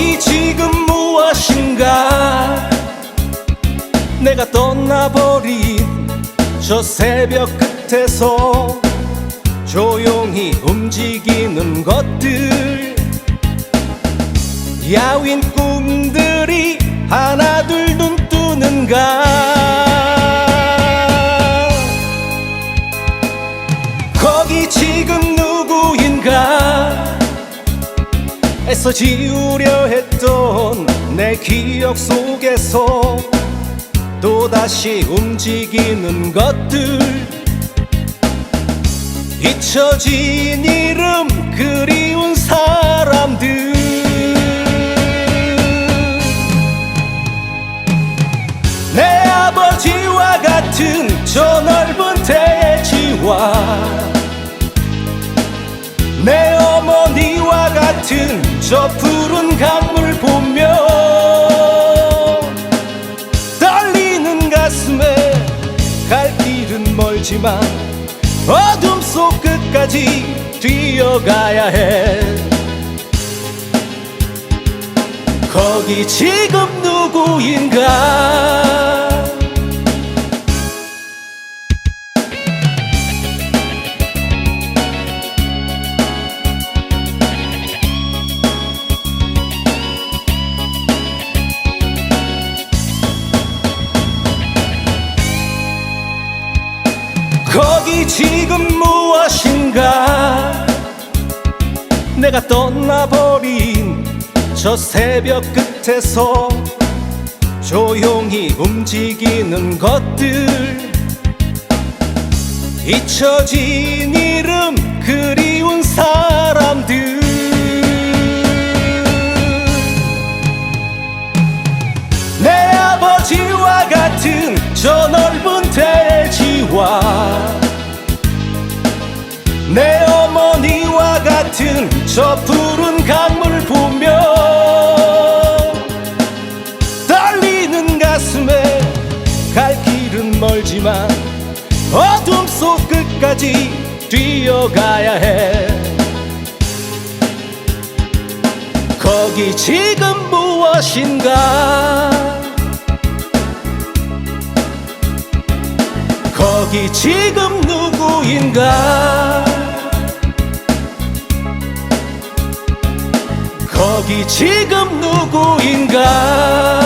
거기 지금 무엇인가? 내가 떠나버린 저 새벽 끝에서 조용히 움직이는 것들. 야윈 꿈들이 하나둘 눈 뜨는가 애써 지우려 했던 내 기억 속에서 또다시 움직이는 것들. 잊혀진 이름 그리운 사람들. 내 아버지와 같은 저 넓은 대지와 저 푸른 강물 보며 떨리는 가슴에 갈 길은 멀지만 어둠 속 끝까지 뛰어가야 해. 거기 지금 누구인가 거기 지금 무엇인가? 내가 떠나버린 저 새벽 끝에서 조용히 움직이는 것들. 잊혀진 이름 그리운 사람들. 내 아버지와 같은 저 넓은 같은 저 푸른 강물 보며 떨리는 가슴에 갈 길은 멀지만 어둠 속 끝까지 뛰어가야 해. 거기 지금 무엇인가? 거기 지금 누구인가 지금 누구인가